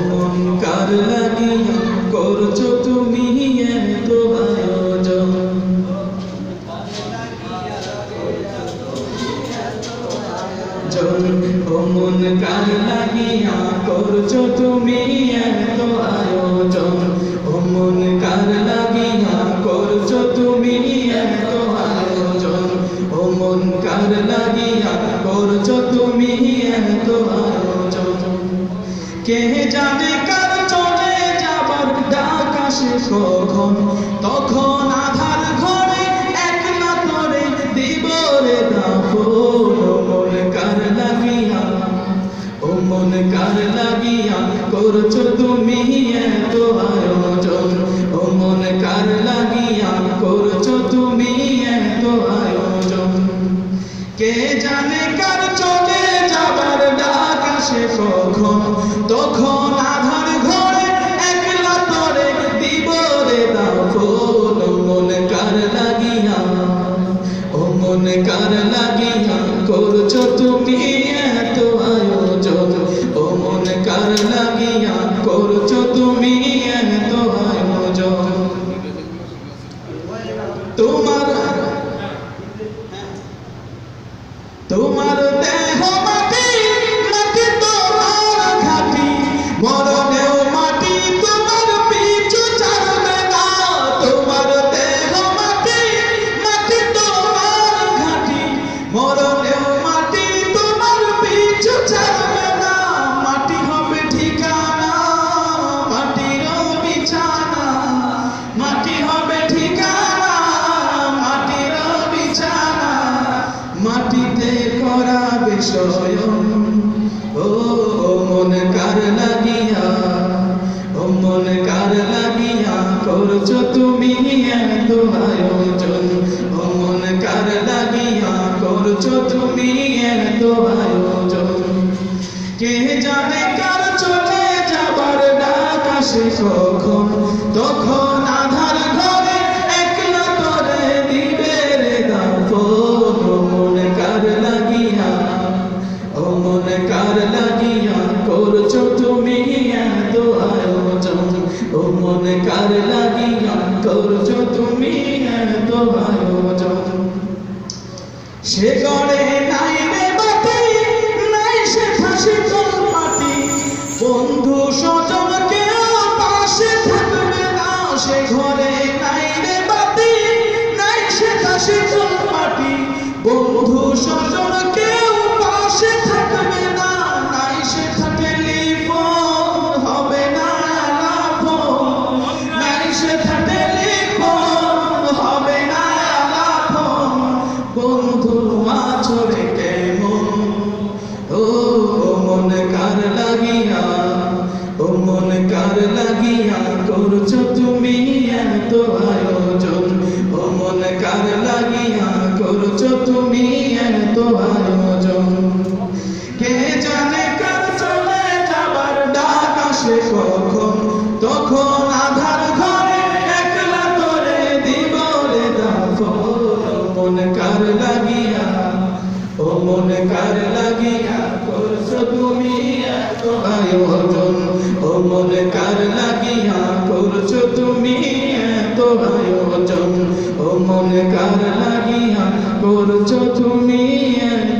মন কার লাগি? করছ তুমি এত আয়োজন। মন কার লাগিয়া? করছ তুমি এত আয়োজন। মন কার আসে কখন? তখন আধা স্বয়ং লাগিয়া, ও মন কার লাগিয়া করছ তুমি জানে কার চলে যাবার ডাক আসে কখন, তখন কার লাগিয়া করছ তুমি এত আয়োজন? ও মন কার লাগিয়া করছ তুমি এত আয়োজন? সে গড়ে নাই আছরে কেমন ও মন কার লাগিয়া, ও মন কার লাগিয়া করছ তুমি এত আয়োজন। ও মন কার আয়োজন ও মন কার লাগিয়া করছ তুমি? এত আয়োজন ও মন কার লাগিয়া করছ তুমি? এত